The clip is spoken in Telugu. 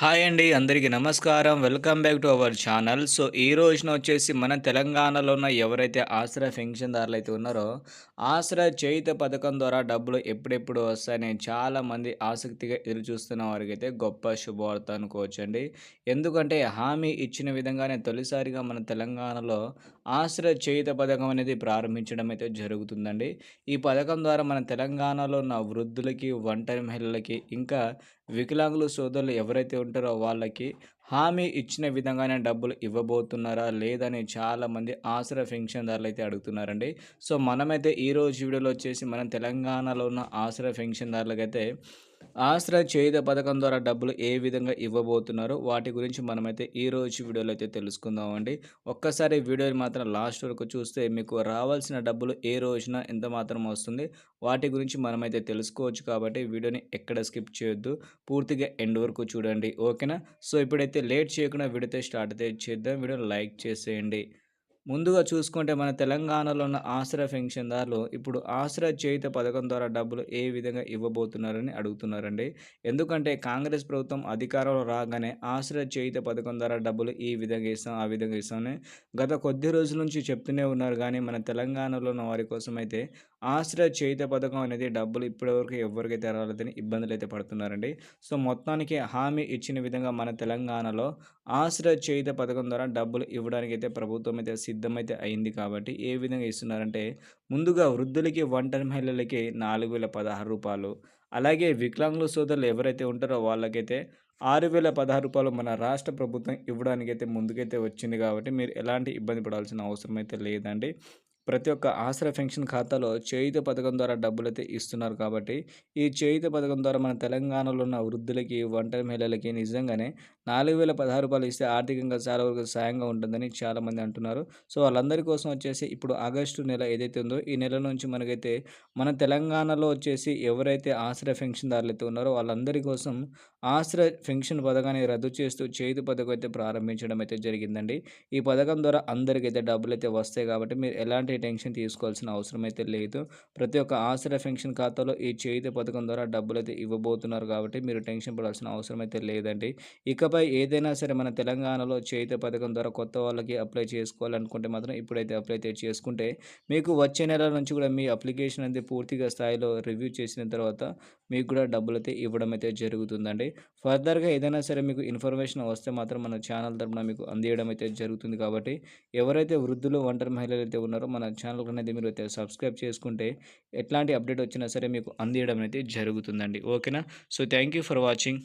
హాయ్ అండి అందరికీ నమస్కారం. Welcome back to our channel. So ఈ రోజున వచ్చేసి మన తెలంగాణలో ఉన్న ఎవరైతే ఆశ్రయ పెన్షన్దారులు అయితే ఉన్నారో ఆశ్రయ చేయుత పథకం ద్వారా డబ్బులు ఎప్పుడెప్పుడు వస్తాయని చాలామంది ఆసక్తిగా ఎదురు చూస్తున్న వారికి అయితే గొప్ప శుభవార్త అనుకోవచ్చండి ఎందుకంటే హామీ ఇచ్చిన విధంగానే తొలిసారిగా మన తెలంగాణలో ఆశ్రయ చేయుత పథకం అనేది ప్రారంభించడం అయితే జరుగుతుందండి. ఈ పథకం ద్వారా మన తెలంగాణలో ఉన్న వృద్ధులకి ఒంటరి మహిళలకి ఇంకా వికలాంగులు సోదరులు ఎవరైతే ఉంటారో వాళ్ళకి హామీ ఇచ్చిన విధంగానే డబ్బులు ఇవ్వబోతున్నారా లేదని చాలామంది ఆసరా పెన్షన్దారులు అయితే అడుగుతున్నారండి. సో మనమైతే ఈరోజు వీడియోలో వచ్చేసి మనం తెలంగాణలో ఉన్న ఆసరా పెన్షన్దారులకైతే ఆశ్రయ చేయుత పథకం ద్వారా డబ్బులు ఏ విధంగా ఇవ్వబోతున్నారో వాటి గురించి మనమైతే ఈ రోజు వీడియోలో అయితే తెలుసుకుందామండి. ఒక్కసారి వీడియోని మాత్రం లాస్ట్ వరకు చూస్తే మీకు రావాల్సిన డబ్బులు ఏ రోజున ఎంత మాత్రం వస్తుంది వాటి గురించి మనమైతే తెలుసుకోవచ్చు కాబట్టి వీడియోని ఎక్కడ స్కిప్ చేయొద్దు. పూర్తిగా ఎండ్ వరకు చూడండి. ఓకేనా? సో ఇప్పుడైతే లేట్ చేయకుండా వీడియోతో స్టార్ట్ అయితే చేద్దాం. వీడియో లైక్ చేసేయండి. ముందుగా చూసుకుంటే మన తెలంగాణలో ఉన్న ఆశ్రయ పెన్షన్దారులు ఇప్పుడు ఆసరా చేయుత పథకం ద్వారా డబ్బులు ఏ విధంగా ఇవ్వబోతున్నారని అడుగుతున్నారండి. ఎందుకంటే కాంగ్రెస్ ప్రభుత్వం అధికారంలో రాగానే ఆసరా చేయుత పథకం ద్వారా డబ్బులు ఈ విధంగా ఇస్తాం ఆ విధంగా ఇస్తామని గత కొద్ది రోజుల నుంచి చెప్తూనే ఉన్నారు. కానీ మన తెలంగాణలో ఉన్న వారి కోసం అయితే ఆశ్రయ చేయుత పథకం అనేది డబ్బులు ఇప్పటివరకు ఎవరికైతే రాలేదని ఇబ్బందులు అయితే పడుతున్నారండి. సో మొత్తానికి హామీ ఇచ్చిన విధంగా మన తెలంగాణలో ఆశ్రయ చేయుత పథకం ద్వారా డబ్బులు ఇవ్వడానికి అయితే ప్రభుత్వం అయితే సిద్ధమైతే అయింది కాబట్టి ఏ విధంగా ఇస్తున్నారంటే ముందుగా వృద్ధులకి వంటరి మహిళలకి నాలుగు వేల పదహారు రూపాయలు అలాగే వికలాంగుల సోదరులు ఎవరైతే ఉంటారో వాళ్ళకైతే ఆరు వేల పదహారు రూపాయలు మన రాష్ట్ర ప్రభుత్వం ఇవ్వడానికైతే ముందుకైతే వచ్చింది కాబట్టి మీరు ఎలాంటి ఇబ్బంది పడాల్సిన అవసరం అయితే లేదండి. ప్రతి ఒక్క ఆసరా పెన్షన్ ఖాతాలో చేయుత పథకం ద్వారా డబ్బులు అయితే ఇస్తున్నారు కాబట్టి ఈ చేయుత పథకం ద్వారా మన తెలంగాణలో ఉన్న వృద్ధులకి ఒంటరి మహిళలకి నిజంగానే నాలుగు వేల పదహారు రూపాయలు ఇస్తే ఆర్థికంగా చాలా వరకు సాయంగా ఉంటుందని చాలామంది అంటున్నారు. సో వాళ్ళందరి కోసం వచ్చేసి ఇప్పుడు ఆగస్టు నెల ఏదైతే ఉందో ఈ నెల నుంచి మనకైతే మన తెలంగాణలో వచ్చేసి ఎవరైతే ఆశ్రయ పెన్షన్దారులు అయితే ఉన్నారో వాళ్ళందరి కోసం ఆశ్రయ పెన్షన్ పథకాన్ని రద్దు చేస్తూ చేతి పథకం అయితే ప్రారంభించడం అయితే జరిగిందండి. ఈ పథకం ద్వారా అందరికైతే డబ్బులు అయితే వస్తాయి కాబట్టి మీరు ఎలాంటి టెన్షన్ తీసుకోవాల్సిన అవసరం అయితే లేదు. ప్రతి ఒక్క ఆశ్రయ పెన్షన్ ఖాతాలో ఈ చేతి పథకం ద్వారా డబ్బులు అయితే ఇవ్వబోతున్నారు కాబట్టి మీరు టెన్షన్ పడాల్సిన అవసరం అయితే లేదండి. ఇకపై ఏదైనా సరే మన తెలంగాణలో చేతి పథకం ద్వారా కొత్త వాళ్ళకి అప్లై చేసుకోవాలనుకుంటే మాత్రం ఇప్పుడైతే అప్లై అయితే చేసుకుంటే మీకు వచ్చే నెల నుంచి కూడా మీ అప్లికేషన్ అనేది పూర్తిగా స్థాయిలో రివ్యూ చేసిన తర్వాత మీకు కూడా డబ్బులు అయితే ఇవ్వడం అయితే జరుగుతుందండి. ఫర్దర్గా ఏదైనా సరే మీకు ఇన్ఫర్మేషన్ వస్తే మాత్రం మన ఛానల్ తరపున మీకు అందియడం అయితే జరుగుతుంది కాబట్టి ఎవరైతే వృద్ధులు ఒంటరి మహిళలు అయితే ఉన్నారో మన ఛానల్ అనేది మీరు అయితే సబ్స్క్రైబ్ చేసుకుంటే ఎట్లాంటి అప్డేట్ వచ్చినా సరే మీకు అందియడం అయితే జరుగుతుందండి. ఓకేనా? So thank you for watching.